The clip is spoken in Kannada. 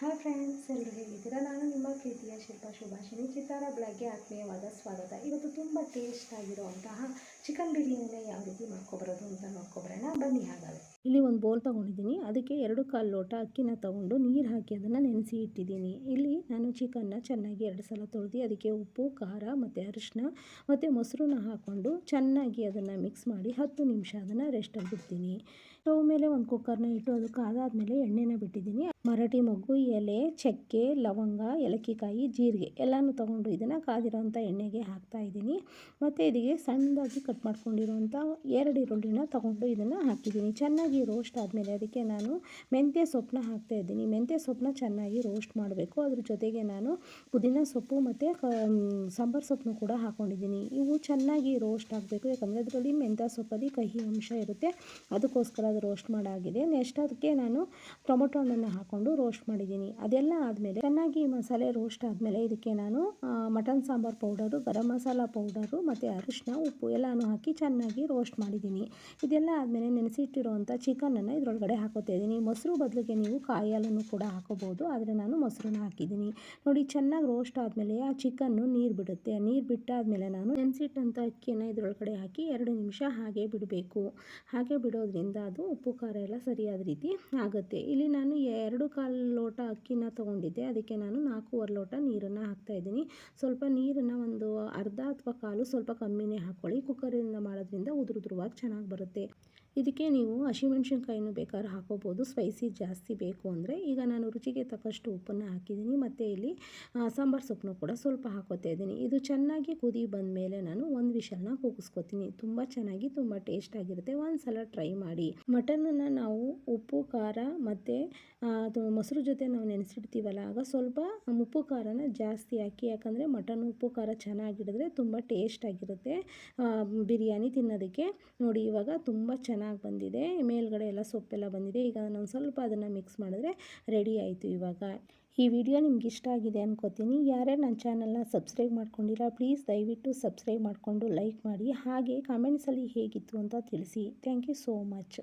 ಹಾಯ್ ಫ್ರೆಂಡ್ಸ್ ಎಲ್ಲರೂ ಹೇಗಿದ್ದೀರಾ? ನಾನು ನಿಮ್ಮ ಪ್ರೀತಿಯ ಶಿಲ್ಪ ಶುಭಾಷಿಣಿ ಚಿತ್ತಾರ ಬ್ಲಾಗ್ಗೆ ಆತ್ಮೀಯವಾದ ಸ್ವಾಗತ. ಇವತ್ತು ತುಂಬ ಟೇಸ್ಟ್ ಆಗಿರುವಂತಹ ಚಿಕನ್ ಬಿರಿಯಾನಿನ ಯಾವ ರೀತಿ ಮಾಡ್ಕೊಬರೋದು ಅಂತ ನೋಡ್ಕೊಬರೋಣ. ಬನ್ನಿ ಹಾಗಾದರೆ. ಇಲ್ಲಿ ಒಂದು ಬೋಲ್ ತೊಗೊಂಡಿದ್ದೀನಿ. ಅದಕ್ಕೆ ಎರಡು ಕಾಲು ಲೋಟ ಅಕ್ಕಿನ ತೊಗೊಂಡು ನೀರು ಹಾಕಿ ಅದನ್ನು ನೆನೆಸಿ ಇಟ್ಟಿದ್ದೀನಿ. ಇಲ್ಲಿ ನಾನು ಚಿಕನ್ನ ಚೆನ್ನಾಗಿ ಎರಡು ಸಲ ತೊಳೆದು ಅದಕ್ಕೆ ಉಪ್ಪು, ಖಾರ ಮತ್ತು ಅರಿಶಿನ ಮತ್ತು ಮೊಸರನ್ನ ಹಾಕ್ಕೊಂಡು ಚೆನ್ನಾಗಿ ಅದನ್ನು ಮಿಕ್ಸ್ ಮಾಡಿ ಹತ್ತು ನಿಮಿಷ ಅದನ್ನು ರೆಸ್ಟಲ್ಲಿ ಬಿಡ್ತೀನಿ. ಸ್ಟವ್ ಮೇಲೆ ಒಂದು ಕುಕ್ಕರ್ನ ಇಟ್ಟು ಅದು ಕಾದಾದಮೇಲೆ ಎಣ್ಣೆನ ಬಿಟ್ಟಿದ್ದೀನಿ. ಮರಾಠಿ ಮೊಗ್ಗು, ಎಲೆ, ಚಕ್ಕೆ, ಲವಂಗ, ಏಲಕ್ಕಿಕಾಯಿ, ಜೀರಿಗೆ ಎಲ್ಲನೂ ತೊಗೊಂಡು ಇದನ್ನು ಕಾದಿರೋವಂಥ ಎಣ್ಣೆಗೆ ಹಾಕ್ತಾ ಇದ್ದೀನಿ. ಮತ್ತು ಇದಕ್ಕೆ ಸಣ್ಣದಾಗಿ ಕಟ್ ಮಾಡ್ಕೊಂಡಿರೋಂಥ ಎರಡು ಈರುಳ್ಳಿನ ತೊಗೊಂಡು ಇದನ್ನು ಹಾಕಿದ್ದೀನಿ ಚೆನ್ನಾಗಿ ರೋಸ್ಟ್ ಆದಮೇಲೆ ಅದಕ್ಕೆ ನಾನು ಮೆಂತ್ಯ ಸೊಪ್ಪನ್ನ ಹಾಕ್ತಾ ಇದ್ದೀನಿ. ಮೆಂತ್ಯ ಸೊಪ್ಪನ್ನ ಚೆನ್ನಾಗಿ ರೋಸ್ಟ್ ಮಾಡಬೇಕು. ಅದ್ರ ಜೊತೆಗೆ ನಾನು ಪುದೀನ ಸೊಪ್ಪು ಮತ್ತು ಸಾಂಬಾರು ಸೊಪ್ಪನ್ನು ಕೂಡ ಹಾಕ್ಕೊಂಡಿದ್ದೀನಿ ಇವು ಚೆನ್ನಾಗಿ ರೋಸ್ಟ್ ಆಗಬೇಕು. ಯಾಕಂದರೆ ಅದರಲ್ಲಿ ಮೆಂತ್ಯ ಸೊಪ್ಪಲ್ಲಿ ಕಹಿ ಅಂಶ ಇರುತ್ತೆ. ಅದಕ್ಕೋಸ್ಕರ ಅದು ರೋಸ್ಟ್ ಮಾಡಾಗಿದೆ. ನೆಕ್ಸ್ಟ್ ಅದಕ್ಕೆ ನಾನು ಟೊಮೊಟೊ ಹಣ್ಣನ್ನು ಹಾಕ್ಕೊಂಡು ರೋಸ್ಟ್ ಮಾಡಿದ್ದೀನಿ. ಅದೆಲ್ಲ ಆದಮೇಲೆ ಚೆನ್ನಾಗಿ ಮಸಾಲೆ ರೋಸ್ಟ್ ಆದಮೇಲೆ ಇದಕ್ಕೆ ನಾನು mutton sambar powder garam masala powder ಮತ್ತು ಅರಿಶಿನ ಉಪ್ಪು ಎಲ್ಲನೂ ಹಾಕಿ ಚೆನ್ನಾಗಿ ರೋಸ್ಟ್ ಮಾಡಿದ್ದೀನಿ. ಇದೆಲ್ಲ ಆದಮೇಲೆ ನೆನೆಸಿಟ್ಟಿರುವಂಥ ಚಿಕನನ್ನು ಇದರೊಳಗಡೆ ಹಾಕೋತಾ ಇದ್ದೀನಿ. ಮೊಸರು ಬದಲಿಗೆ ನೀವು ಕಾಯಿ ಹಾಲನ್ನು ಕೂಡ ಹಾಕೋಬೋದು. ಆದರೆ ನಾನು ಮೊಸರನ್ನ ಹಾಕಿದ್ದೀನಿ. ನೋಡಿ, ಚೆನ್ನಾಗಿ ರೋಸ್ಟ್ ಆದಮೇಲೆ ಆ ಚಿಕನ್ನು ನೀರು ಬಿಡುತ್ತೆ. ನೀರು ಬಿಟ್ಟಾದಮೇಲೆ ನಾನು ನೆನೆಸಿಟ್ಟಂಥ ಅಕ್ಕಿಯನ್ನು ಇದರೊಳಗಡೆ ಹಾಕಿ ಎರಡು ನಿಮಿಷ ಹಾಗೆ ಬಿಡಬೇಕು. ಹಾಗೆ ಬಿಡೋದ್ರಿಂದ ಅದು ಉಪ್ಪು, ಖಾರ ಎಲ್ಲ ಸರಿಯಾದ ರೀತಿ ಆಗುತ್ತೆ. ಇಲ್ಲಿ ನಾನು ಎರಡು ಕಾಲು ಲೋಟ ಅಕ್ಕಿನ ತೊಗೊಂಡಿದ್ದೆ. ಅದಕ್ಕೆ ನಾನು ನಾಲ್ಕೂವರೆ ಲೋಟ ನೀರನ್ನು ಹಾಕ್ತಾಯಿದ್ದೀನಿ ಸ್ವಲ್ಪ ನೀರನ್ನು ಒಂದು ಅರ್ಧ ಅಥವಾ ಕಾಲು ಸ್ವಲ್ಪ ಕಮ್ಮಿನೇ ಹಾಕ್ಕೊಳ್ಳಿ ಕುಕ್ಕರಿಂದ ಮಾಡೋದ್ರಿಂದ ಉದುರುದ್ರವಾಗಿ ಚೆನ್ನಾಗಿ ಬರುತ್ತೆ. ಇದಕ್ಕೆ ನೀವು ಹಸಿಮೆಣ್ಸಿನ್ಕಾಯಿನೂ ಬೇಕಾದ್ರೆ ಹಾಕೋಬೋದು. ಸ್ಪೈಸಿ ಜಾಸ್ತಿ ಬೇಕು ಅಂದರೆ ಈಗ ನಾನು ರುಚಿಗೆ ತಕ್ಕಷ್ಟು ಉಪ್ಪನ್ನು ಹಾಕಿದ್ದೀನಿ. ಮತ್ತು ಇಲ್ಲಿ ಸಾಂಬಾರು ಸೊಪ್ಪನ್ನು ಕೂಡ ಸ್ವಲ್ಪ ಹಾಕೋತಾ ಇದ್ದೀನಿ. ಇದು ಚೆನ್ನಾಗಿ ಕುದಿ ಬಂದ ಮೇಲೆ ನಾನು ಒಂದು ವಿಷಲ್ನ ಕೂಗಿಸ್ಕೊತೀನಿ. ತುಂಬ ಚೆನ್ನಾಗಿ, ತುಂಬ ಟೇಸ್ಟಾಗಿರುತ್ತೆ ಒಂದು ಸಲ ಟ್ರೈ ಮಾಡಿ. ಮಟನನ್ನು ನಾವು ಉಪ್ಪು, ಖಾರ ಮತ್ತು ಮೊಸರು ಜೊತೆ ನಾವು ನೆನೆಸಿಡ್ತೀವಲ್ಲ, ಆಗ ಸ್ವಲ್ಪ ಉಪ್ಪು, ಖಾರನ ಜಾಸ್ತಿ ಹಾಕಿ, ಯಾಕಂದರೆ ಮಟನ್ ಉಪ್ಪು, ಖಾರ ಚೆನ್ನಾಗಿಡಿದ್ರೆ ತುಂಬ ಟೇಸ್ಟಾಗಿರುತ್ತೆ ಬಿರಿಯಾನಿ ತಿನ್ನೋದಕ್ಕೆ. ನೋಡಿ, ಇವಾಗ ತುಂಬ ಚೆನ್ನಾಗಿ ಬಂದಿದೆ. ಮೇಲ್ಗಡೆ ಎಲ್ಲ ಸೊಪ್ಪೆಲ್ಲ ಬಂದಿದೆ. ಈಗ ನಾನು ಸ್ವಲ್ಪ ಅದನ್ನು ಮಿಕ್ಸ್ ಮಾಡಿದ್ರೆ ರೆಡಿ ಆಯಿತು ಇವಾಗ. ಈ ವಿಡಿಯೋ ನಿಮ್ಗೆ ಇಷ್ಟ ಆಗಿದೆ ಅನ್ಕೋತೀನಿ. ಯಾರ್ಯಾರು ನನ್ನ ಚಾನಲ್ನ ಸಬ್ಸ್ಕ್ರೈಬ್ ಮಾಡ್ಕೊಂಡಿಲ್ಲ ಪ್ಲೀಸ್ ದಯವಿಟ್ಟು ಸಬ್ಸ್ಕ್ರೈಬ್ ಮಾಡಿಕೊಂಡು ಲೈಕ್ ಮಾಡಿ. ಹಾಗೆ ಕಾಮೆಂಟ್ಸಲ್ಲಿ ಹೇಗಿತ್ತು ಅಂತ ತಿಳಿಸಿ. Thank you so much